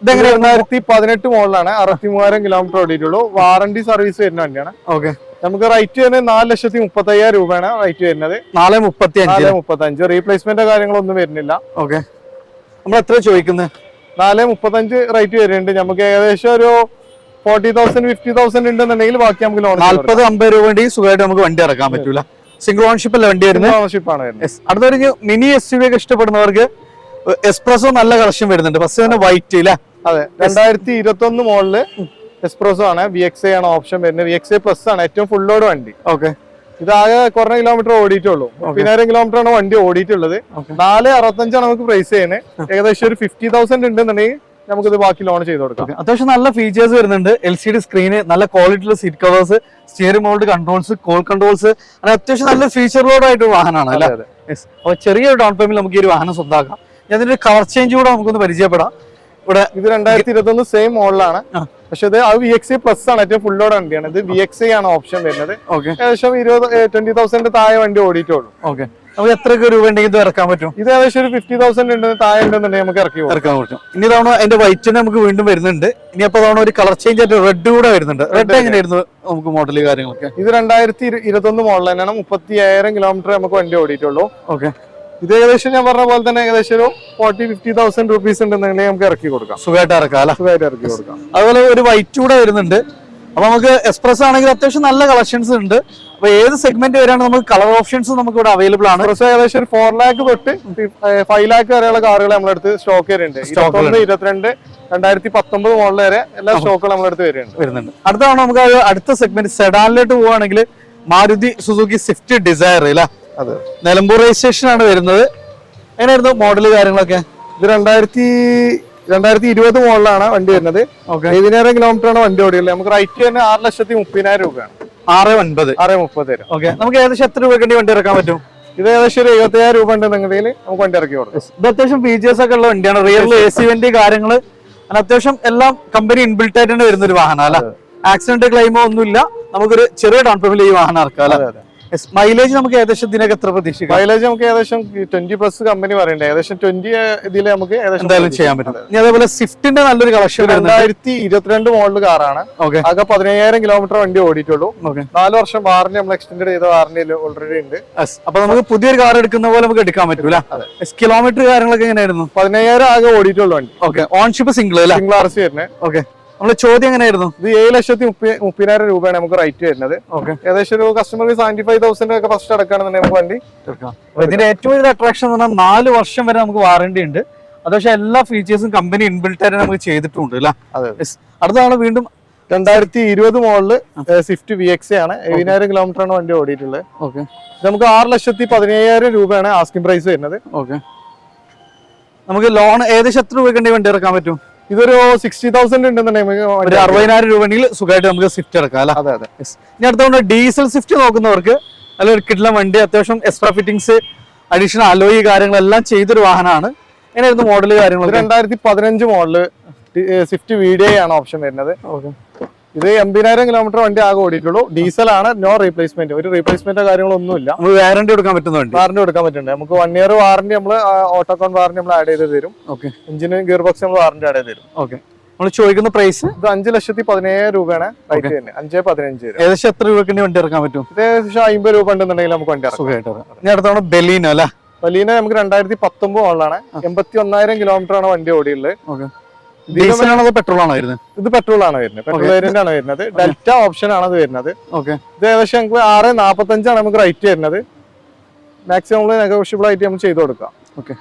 ഇതെങ്ങനെ രണ്ടായിരത്തി പതിനെട്ട് മോഡലാണ് അറുപത്തി മൂവായിരം കിലോമീറ്റർ ഓടിയിട്ടുള്ളൂ. വാറണ്ടി സർവീസ് വരുന്ന വണ്ടിയാണ്. ഓക്കെ നമുക്ക് റേറ്റ് വരുന്നത് നാല് ലക്ഷത്തി മുപ്പത്തി അയ്യായിരം രൂപയാണ് റേറ്റ് വരുന്നത്. നാല് മുപ്പത്തി അഞ്ച് നാല് മുപ്പത്തി അഞ്ച് റീപ്ലേസ്മെന്റ് കാര്യങ്ങളൊന്നും വരുന്നില്ല. ഓക്കെ നമ്മൾ എത്ര ചോദിക്കുന്നത് നാല് മുപ്പത്തഞ്ച് റേറ്റ് വരുന്നുണ്ട്. നമുക്ക് ഏകദേശം ഒരു ഫോർട്ടി തൗസൻഡ് ഫിഫ്റ്റി തൗസൻഡ് ഉണ്ടെന്നുണ്ടെങ്കിൽ ബാക്കി നമുക്ക് ലോൺ നാല്പത് അമ്പത് രൂപ വേണ്ടി സുഖമായിട്ട് നമുക്ക് വണ്ടി ഇറക്കാൻ പറ്റൂല. സിംഗിൾ ഓൺഷിപ്പ് അല്ല വണ്ടി വരുന്നത് ഓണർഷിപ്പ് ആണ് വരുന്നത്. കഴിഞ്ഞ് അടുത്തൊരു മിനി എസ് യു ഒക്കെ ഇഷ്ടപ്പെടുന്നവർക്ക് എക്സ്പ്രസോ നല്ല കളക്ഷൻ വരുന്നുണ്ട്. ഫസ്റ്റ് തന്നെ വൈറ്റ് ഇല്ല അതെ. രണ്ടായിരത്തി ഇരുപത്തി ഒന്ന് മോഡൽ എക്സ്പ്രസോ ആണ് വി എക്സ് എ ആണ് ഓപ്ഷൻ വരുന്നത്. വി എക്സ് എ പ്ലസ് ആണ് ഏറ്റവും ഫുൾ ലോഡ് വണ്ടി. ഓക്കെ ഇതാകെ കുറഞ്ഞ കിലോമീറ്റർ ഓടിയിട്ടുള്ളൂ. മുപ്പതിനായിരം കിലോമീറ്റർ ആണ് വണ്ടി ഓടിയിട്ടുള്ളത്. നാല് അറുപത്തഞ്ചാണ് നമുക്ക് പ്രൈസ് ചെയ്യുന്നത്. ഏകദേശം ഒരു ഫിഫ്റ്റി തൗസൻഡ് ഉണ്ടെന്നുണ്ടെങ്കിൽ നമുക്കിത് ബാക്കി ലോൺ ചെയ്ത് കൊടുക്കാം. അത്യാവശ്യം നല്ല ഫീച്ചേഴ്സ് വരുന്നുണ്ട്. എൽ സി ഡി സ്ക്രീന് നല്ല ക്വാളിറ്റിയുള്ള seat covers steering mould controls call controls അങ്ങനെ അത്യാവശ്യം നല്ല ലോഡ് ആയിട്ട് വാഹനമാണ് അല്ലേ? അപ്പൊ. അപ്പോൾ ചെറിയൊരു ഡൗൺ പേയ്മെന്റ് നമുക്ക് ഈ ഒരു വാഹനം സ്വന്തമാക്കാം ഞാൻ ഇതിന്റെ കളർ ചേഞ്ച് കൂടെ നമുക്കൊന്ന് പരിചയപ്പെടാം. ഇവിടെ ഇത് രണ്ടായിരത്തി ഇരുപത്തി ഒന്ന് സെയിം മോഡലാണ് പക്ഷെ ഇത് അത് വി എക്സ് പ്ലസ് ആണ് ഏറ്റവും ഫുൾ ലോഡ് വണ്ടിയാണ്. ഇത് വി എക്സ് ആണ് ഓപ്ഷൻ വരുന്നത്. ഏകദേശം ഇരുപത് ട്വന്റി തൗസൻഡ് താഴെ വണ്ടി ഓടിയിട്ടുള്ളൂ. ഓക്കെ നമുക്ക് എത്രയൊക്കെ രൂപ ഉണ്ടെങ്കിൽ ഇറക്കാൻ പറ്റും? ഇത് ഏകദേശം ഒരു ഫിഫ്റ്റി തൗസൻഡ് ഉണ്ട് താഴെ ഉണ്ടെന്നുണ്ടെങ്കിൽ നമുക്ക് ഇറക്കി ഇറക്കാൻ പറ്റും. ഇനി തവണ അതിന്റെ വൈറ്റിന് നമുക്ക് വീണ്ടും വരുന്നുണ്ട്. ഇനി അപ്പൊ തവണ ഒരു കളർ ചേഞ്ച് ആയിട്ട് റെഡ് കൂടെ വരുന്നുണ്ട്. റെഡ് എങ്ങനെയായിരുന്നു നമുക്ക് മോഡൽ കാര്യങ്ങളൊക്കെ. ഇത് രണ്ടായിരത്തി ഇരുപത്തി ഒന്ന് മോഡൽ തന്നെയാണ്. മുപ്പത്തി ആയിരം കിലോമീറ്റർ നമുക്ക് വണ്ടി ഓടിയിട്ടുള്ളൂ. ഓക്കെ ഇത് ഏകദേശം ഞാൻ പറഞ്ഞ പോലെ തന്നെ ഏകദേശം ഒരു ഫോർട്ടി ഫിഫ്റ്റി തൗസൻഡ് റുപ്പീസ് ഉണ്ടെന്നുണ്ടെങ്കിൽ നമുക്ക് ഇറക്കി കൊടുക്കാം. സുഖമായിട്ട് ഇറക്കാം അല്ല? സുഖമായിട്ട് ഇറക്കി കൊടുക്കാം. അതുപോലെ ഒരു വൈറ്റ് കൂടെ വരുന്നുണ്ട്. അപ്പൊ നമുക്ക് എക്സ്പ്രസ് ആണെങ്കിൽ അത്യാവശ്യം നല്ല കളക്ഷൻസ് ഉണ്ട്. അപ്പൊ ഏത് സെഗ്മെന്റ് വരെയാണ് നമുക്ക് കളർ ഓപ്ഷൻസ് നമുക്ക് ഇവിടെ അവൈലബിൾ ആണ്? ഏകദേശം ഒരു ഫോർ ലാക്ക് തൊട്ട് ഫൈവ് ലാക്ക് വരെയുള്ള കാറുകൾ നമ്മളെടുത്ത് സ്റ്റോക്ക് വരുന്നുണ്ട്. ഇരുപത്തൊന്ന് ഇരുപത്തിരണ്ട് രണ്ടായിരത്തി പത്തൊമ്പത് മോഡൽ വരെ എല്ലാ സ്റ്റോക്കുകളും നമ്മളെടുത്ത് വരുന്നുണ്ട്. വരുന്നുണ്ട്. അടുത്താണ് നമുക്ക് അടുത്ത സെഗ്മെന്റ് സെഡാനിലോട്ട് പോവുകയാണെങ്കിൽ മാരുതി സുസുക്കി സ്വിഫ്റ്റ് ഡിസയർ അല്ല? അതെ. നിലമ്പൂർ രജിസ്ട്രേഷൻ ആണ് വരുന്നത്. എങ്ങനെയായിരുന്നു മോഡൽ കാര്യങ്ങളൊക്കെ? ഇത് രണ്ടായിരത്തി രണ്ടായിരത്തി ഇരുപത് മോഡലാണ് വണ്ടി വരുന്നത്. ഏതിനായിരം കിലോമീറ്റർ ആണ് വണ്ടി ഓടിയുള്ളത് നമുക്ക് റൈറ്റ് തന്നെ ആറ് ലക്ഷത്തി മുപ്പതിനായിരം രൂപയാണ്. ആറ് ഒൻപത്. ആറ് മുപ്പത് തരും. ഓക്കെ നമുക്ക് ഏകദേശം എത്ര രൂപയ്ക്ക് വണ്ടി ഇറക്കാൻ പറ്റും? ഇത് ഏകദേശം ഒരു എഴുപത്തിയായിരം രൂപ ഉണ്ടെന്നുണ്ടെങ്കിൽ നമുക്ക് വണ്ടി ഇറക്കി കൊടുക്കാം. ഇത് അത്യാവശ്യം ഫീച്ചേഴ്സ് ഒക്കെ ഉള്ള വണ്ടിയാണ്. റിയൽ എ സി വണ്ടി കാര്യങ്ങൾ. അത്യാവശ്യം എല്ലാം കമ്പനി ഇൻബിൽട്ട് ആയിട്ട് തന്നെ വരുന്ന ഒരു വാഹനം അല്ല? ആക്സിഡന്റ് ക്ലെയിമോ ഒന്നുമില്ല. നമുക്കൊരു ചെറിയ ഡൗൺ പേയ്മെന്റ് ഈ വാഹനം ഇറക്കാം അതെ അതെ. മൈലേജ് നമുക്ക് ഏകദേശം ഇതിനൊക്കെ എത്ര പ്രതീക്ഷിക്കാം? മൈലേജ് നമുക്ക് ഏകദേശം ട്വന്റി പ്ലസ് കമ്പനി പറയണ്ടേ. ഏകദേശം ട്വന്റി ഇതിൽ നമുക്ക് ഏകദേശം എന്തായാലും ചെയ്യാൻ പറ്റും. ഇനി അതേപോലെ സ്വിഫ്റ്റിന്റെ നല്ലൊരു കളക്ഷൻ രണ്ടായിരത്തി ഇരുപത്തിരണ്ട് മോഡൽ കാറാണ് ഓക്കെ ആകെ പതിനയ്യായിരം കിലോമീറ്റർ വണ്ടി ഓടിയിട്ടുള്ളൂ. ഓക്കെ നാല് വർഷം വാറന്റി നമ്മൾ എക്സ്റ്റെൻഡ് ചെയ്ത വാറന്റി ഓൾറെഡി ഉണ്ട്. അപ്പൊ നമുക്ക് പുതിയൊരു കാർ എടുക്കുന്ന പോലെ നമുക്ക് എടുക്കാൻ പറ്റൂല. കിലോമീറ്റർ കാര്യങ്ങളൊക്കെ എങ്ങനെയായിരുന്നു? പതിനയ്യായിരം ആകെ ഓടിയിട്ടുള്ളൂ വണ്ടി. Okay ownership single single R C വരുന്നത് ഓക്കെ നമ്മളെ ചോദ്യം എങ്ങനെയായിരുന്നു? ഇത് ഏഴ് ലക്ഷത്തി മുപ്പത്തി മുപ്പതിനായിരം രൂപയാണ് നമുക്ക് റേറ്റ് വരുന്നത്. ഓക്കെ. ഏകദേശം ഒരു കസ്റ്റമർ സെവന്റി ഫൈവ് തൗസൻഡ് ഒക്കെ ഫസ്റ്റ് അടക്കുകയാണെന്നുണ്ടെങ്കിൽ നമുക്ക് വണ്ടി തീർക്കാം. ഇതിന്റെ ഏറ്റവും വലിയ അട്രാക്ഷൻ എന്ന് പറഞ്ഞാൽ നാല് വർഷം വരെ നമുക്ക് വാറണ്ടി ഉണ്ട്. അത് പക്ഷേ എല്ലാ ഫീച്ചേഴ്സും കമ്പനി ഇൻബിൽട്ട് ആയിട്ട് നമുക്ക് ചെയ്തിട്ടുണ്ട് അല്ലേ? അതെ. അടുത്താണ് വീണ്ടും രണ്ടായിരത്തി ഇരുപത് മോഡൽ സ്വിഫ്റ്റ് വി എക്സ് ആണ്. എഴുപതിനായിരം കിലോമീറ്റർ ആണ് വണ്ടി ഓടിയിട്ടുള്ളത്. ഓക്കെ. നമുക്ക് ആറ് ലക്ഷത്തി പതിനയ്യായിരം രൂപയാണ് ആസ്കിംഗ് പ്രൈസ് വരുന്നത്. ഓക്കെ. നമുക്ക് ലോൺ ഏകദേശം എത്ര രൂപയ്ക്ക് വണ്ടി ഇറക്കാൻ പറ്റും? ഇതൊരു സിക്സ്റ്റി തൗസൻഡ് ഉണ്ടെന്നുണ്ടെങ്കിൽ ഒരു അറുപതിനായിരം രൂപ ഉണ്ടെങ്കിൽ സുഖമായിട്ട് നമുക്ക് സ്വിഫ്റ്റ് ഇറക്കാം അല്ലേ? അതെ അതെ. ഞാൻ ഇനി അടുത്തോണ്ട് ഡീസൽ സ്വിഫ്റ്റ് നോക്കുന്നവർക്ക് നല്ലൊരു കിട്ടുന്ന വണ്ടി അത്യാവശ്യം എക്സ്ട്രാ ഫിറ്റിംഗ്സ് അഡീഷണൽ അലോയി കാര്യങ്ങളെല്ലാം ചെയ്തൊരു വാഹനമാണ്. എങ്ങനെയായിരുന്നു മോഡൽ കാര്യങ്ങൾ രണ്ടായിരത്തി പതിനഞ്ച് മോഡൽ സ്വിഫ്റ്റ് വീഡിയോ ആണ് ഓപ്ഷൻ വരുന്നത്. ഓക്കെ ഇത് എൺപതിനായിരം കിലോമീറ്റർ വണ്ടി ആകെ ഓടിയിട്ടുള്ളൂ. ഡീസൽ ആണ് നോ റീപ്ലേസ്മെന്റ് ഒരു റീപ്ലേസ്മെന്റോ കാര്യങ്ങളൊന്നുമില്ല നമുക്ക് വാറണ്ടി കൊടുക്കാൻ പറ്റുന്ന വണ്ടി. വാറന്റി കൊടുക്കാൻ പറ്റുന്നുണ്ട്. നമുക്ക് വൺ ഇയർ വാറന്റി നമ്മൾ ഓട്ടോകോൺ വാറന്റി നമ്മൾ ആഡ് ചെയ്ത് തരും. ഓക്കെ എഞ്ചിന് ഗിയർ ബോക്സ് നമ്മൾ വാറന്റി ആഡ് ചെയ്ത് തരും. ഓക്കെ നമ്മൾ ചോദിക്കുന്ന പ്രൈസ് ഇത് അഞ്ച് ലക്ഷത്തി പതിനേഴ് രൂപയാണ്. റേറ്റ് തന്നെ. അഞ്ചേ പതിനഞ്ച് ഏകദേശം എത്ര രൂപയ്ക്ക് വണ്ടി ഇറക്കാൻ പറ്റും? ഏകദേശം അമ്പത് രൂപ ഉണ്ടെന്നുണ്ടെങ്കിൽ നമുക്ക് വണ്ടി ഇറക്കാം. ഞാൻ അടുത്താണ് ബെലീനോ അല്ല? ബലീന നമുക്ക് രണ്ടായിരത്തി പത്തൊമ്പത് മോഡലാണ്. എൺപത്തി ഒന്നായിരം കിലോമീറ്റർ ആണ് വണ്ടി ഓടിയുള്ളത്. ഡീസലാണോ പെട്രോൾ ആണോ വരുന്നത്? ഇത് പെട്രോൾ ആണ് വരുന്നത് പെട്രോൾ വേരിയന്റ് ആണ് വരുന്നത്. ഡെൽറ്റ ഓപ്ഷൻ ആണ് അത് വരുന്നത്. ഓക്കെ ഇത് ഏകദേശം നമുക്ക് ആറ് നാപ്പത്തഞ്ചാണ് നമുക്ക് റേറ്റ് വരുന്നത്. മാക്സിമം നെഗോഷ്യബിൾ ആയിട്ട് നമുക്ക് ചെയ്ത് കൊടുക്കാം. ഓക്കെ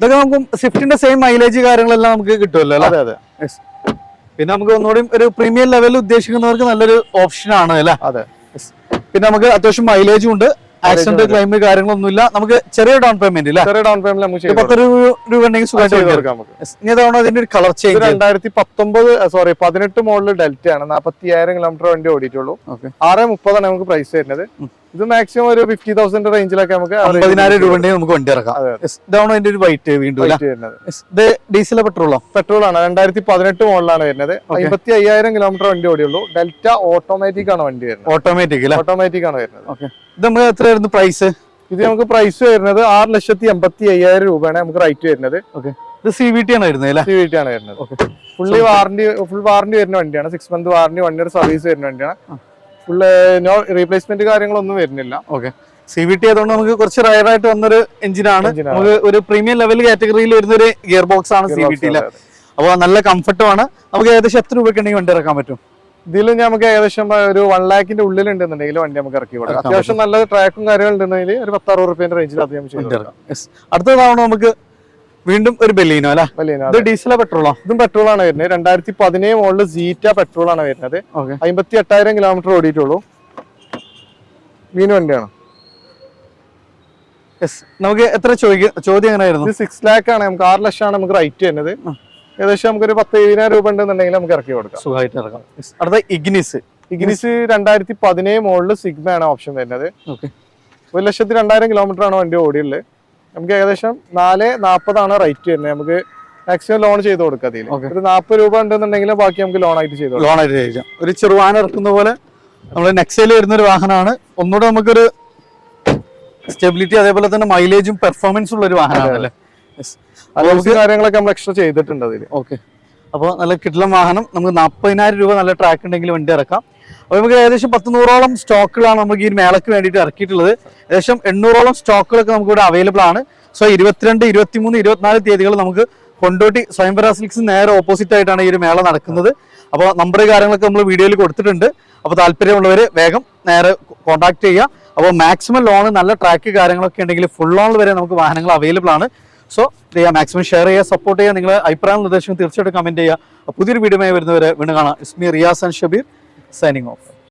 ഇതൊക്കെ നമുക്ക് സ്വിഫ്റ്റിന്റെ സെയിം മൈലേജ് കാര്യങ്ങളെല്ലാം നമുക്ക് കിട്ടുമല്ലോ അതെ അതെ. പിന്നെ നമുക്ക് ഒന്നുകൂടി ഒരു പ്രീമിയം ലെവലിൽ ഉദ്ദേശിക്കുന്നവർക്ക് നല്ലൊരു ഓപ്ഷൻ ആണ് അല്ലേ? അതെ. പിന്നെ നമുക്ക് അത്യാവശ്യം മൈലേജും ഉണ്ട്. ആക്സിഡന്റ് ക്ലൈം കാര്യങ്ങളൊന്നുമില്ല. നമുക്ക് ചെറിയ ഡൗൺ പേയ്മെന്റ് ചെറിയ ഡൗൺ പേയ്മെന്റ് നമുക്ക് പത്ത് രൂപ ഉണ്ടെങ്കിൽ സുഖമായിട്ട് അതാണ് അതിന്റെ ഒരു കളർ ചേഞ്ച് രണ്ടായിരത്തി പത്തൊമ്പത് സോറി പതിനെട്ട് മോഡൽ ഡെൽറ്റ ആണ്. നാപ്പത്തി കിലോമീറ്റർ വണ്ടി ഓടിയിട്ടുള്ളൂ. ആറ് മുപ്പതാണ് നമുക്ക് പ്രൈസ് വരുന്നത്. ഇത് മാക്സിമം ഒരു ഫിഫ്റ്റി തൗസൻഡ് റേഞ്ചിലൊക്കെ നമുക്ക് അമ്പതിനായിരം രൂപ നമുക്ക് വണ്ടി ഇറക്കാം. ഇതാണ് അതിന്റെ ഒരു വൈറ്റ് വീണ്ടും ഇത് ഡീസലോ പെട്രോളോ പെട്രോൾ ആണ്? രണ്ടായിരത്തി പതിനെട്ട് മോഡലാണ് വരുന്നത്. അമ്പത്തി അയ്യായിരം കിലോമീറ്റർ വണ്ടി ഓടിയുള്ളൂ. ഡെൽറ്റ ഓട്ടോമാറ്റിക് ആണ് വണ്ടി വരുന്നത്. ഓട്ടോമാറ്റിക് ഓട്ടോമാറ്റിക് ആണ് വരുന്നത്. ഇത് നമുക്ക് എത്രയായിരുന്നു പ്രൈസ് ഇത് നമുക്ക് പ്രൈസ് വരുന്നത് ആറ് ലക്ഷത്തി എൺപത്തി അയ്യായിരം രൂപയാണ് നമുക്ക് റൈറ്റ് വരുന്നത്. ഓക്കെ ഇത് സി വി ടി ആണ് വരുന്നത് സി വി ടി ആണ് വരുന്നത്. ഫുള്ളി വാറന്റി ഫുൾ വാറന്റി വരുന്ന വണ്ടിയാണ്. Six month warranty one year service വരുന്ന വണ്ടിയാണ്. ഫുള്ള് നോ റീപ്ലേസ്മെന്റ് കാര്യങ്ങളൊന്നും വരുന്നില്ല. ഓക്കെ സി വി ടി ആയതുകൊണ്ട് നമുക്ക് കുറച്ച് റയർ ആയിട്ട് വന്നൊരു എഞ്ചിനാണ് ആണ്. നമുക്ക് ഒരു പ്രീമിയം ലെവൽ കാറ്റഗറിയിൽ വരുന്ന ഒരു ഗിയർ ബോക്സ് ആണ് സി വി ടി അപ്പോൾ നല്ല കംഫർട്ടുമാണ് നമുക്ക് ഏകദേശം എത്ര രൂപയ്ക്ക് ഉണ്ടെങ്കിൽ വണ്ടി ഇറക്കാൻ പറ്റും? ഇതിൽ നമുക്ക് ഏകദേശം ഒരു വൺ ലാഖിന്റെ ഉള്ളിൽ ഉണ്ടെന്നുണ്ടെങ്കിൽ വണ്ടി നമുക്ക് ഇറക്കി കൊടുക്കാം ഇറക്കാൻ അത്യാവശ്യം നല്ല ട്രാക്കും കാര്യങ്ങളും ഉണ്ടെന്നുണ്ടെങ്കിൽ ഒരു പത്താറ് റുപ്യന്റെ റേഞ്ചിൽ അത് അടുത്ത തവണ നമുക്ക് വീണ്ടും ഒരു ബെലീനോ അല്ലേ? ബലീനോ ഡീസലോ പെട്രോളോ? ഇതും പെട്രോൾ ആണ് വരുന്നത്. രണ്ടായിരത്തി പതിനേഴ് മോളിൽ സീറ്റ പെട്രോൾ ആണ് വരുന്നത്. അമ്പത്തി എട്ടായിരം കിലോമീറ്റർ ഓടിയിട്ടുള്ളൂ. മീൻ വണ്ടിയാണ് നമുക്ക് എത്ര ചോദ്യം എങ്ങനെയായിരുന്നു? സിക്സ് ലാക്ക് ആണ്. നമുക്ക് ആറ് ആണ് നമുക്ക് റൈറ്റ് വരുന്നത്. ഏകദേശം നമുക്കൊരു പത്ത് എഴുപതിനായിരം രൂപ ഉണ്ടെന്നുണ്ടെങ്കിൽ നമുക്ക് ഇറക്കി കൊടുക്കാം. സുഖമായിട്ട് ഇറക്കാം. അടുത്ത ഇഗ്നിസ് ഇഗ്നിസ് രണ്ടായിരത്തി പതിനേഴ് മോളിൽ സിഗ്മ ആണ് ഓപ്ഷൻ വരുന്നത്. ഒരു ലക്ഷത്തി രണ്ടായിരം കിലോമീറ്റർ ആണ് വണ്ടി ഓടിയുള്ളത് നമുക്ക് ഏകദേശം നാല് നാൽപ്പതാണ് റേറ്റ് വരുന്നത്. നമുക്ക് മാക്സിമം ലോൺ ചെയ്ത് കൊടുക്കാം അതിൽ ഒരു നാൽപ്പത് രൂപ ഉണ്ടെന്നുണ്ടെങ്കിൽ ബാക്കി നമുക്ക് ലോൺ ആയിട്ട് ചെയ്തു ലോൺ ആയിട്ട് ചെയ്യാം ഒരു ചെറുവാന ഇറക്കുന്ന പോലെ നമ്മൾ നെക്സയിൽ വരുന്ന ഒരു വാഹനമാണ്. ഒന്നുകൂടെ നമുക്കൊരു സ്റ്റെബിലിറ്റി അതേപോലെ തന്നെ മൈലേജും പെർഫോമൻസും ഉള്ള ഒരു വാഹനമാണ് അല്ലേ? കാര്യങ്ങളൊക്കെ നമ്മൾ എക്സ്ട്രാ ചെയ്തിട്ടുണ്ട് അതിൽ ഓക്കെ അപ്പോൾ നല്ല കിട്ടിലം വാഹനം. നമുക്ക് നാൽപ്പതിനായിരം രൂപ നല്ല ട്രാക്ക് ഉണ്ടെങ്കിൽ വണ്ടി ഇറക്കാം. അപ്പോൾ നമുക്ക് ഏകദേശം പത്ത് നൂറോളം സ്റ്റോക്കുകളാണ് നമുക്ക് ഈ മേളക്ക് വേണ്ടിയിട്ട് ഇറക്കിയിട്ടുള്ളത്. ഏകദേശം എണ്ണൂറോളം സ്റ്റോക്കുകളൊക്കെ നമുക്ക് ഇവിടെ അവൈലബിൾ ആണ്. സോ ഇരുപത്തിരണ്ട് ഇരുപത്തിമൂന്ന് ഇരുപത്തിനാല് തീയതികൾ നമുക്ക് കൊണ്ടോട്ടി സ്വയംവര സിൽക്സ് നേരെ ഓപ്പോസിറ്റ് ആയിട്ടാണ് ഈ ഒരു മേള നടക്കുന്നത്. അപ്പോൾ നമ്പർ കാര്യങ്ങളൊക്കെ നമ്മൾ വീഡിയോയിൽ കൊടുത്തിട്ടുണ്ട്. അപ്പോൾ താല്പര്യമുള്ളവർ വേഗം നേരെ കോൺടാക്ട് ചെയ്യുക. അപ്പോൾ മാക്സിമം ലോൺ നല്ല ട്രാക്ക് കാര്യങ്ങളൊക്കെ ഉണ്ടെങ്കിൽ ഫുൾ ലോൺ വരെ നമുക്ക് വാഹനങ്ങൾ അവൈലബിൾ ആണ്. സോ ചെയ്യുക മാക്സിമം ഷെയർ ചെയ്യുക സപ്പോർട്ട് ചെയ്യുക. നിങ്ങളുടെ അഭിപ്രായം നിർദ്ദേശം തീർച്ചയായിട്ടും കമന്റ് ചെയ്യുക. പുതിയൊരു വീഡിയോ വരുന്നവരെ വീണ്ടും കാണാം. Ismi Riyas and Shabeer. signing off.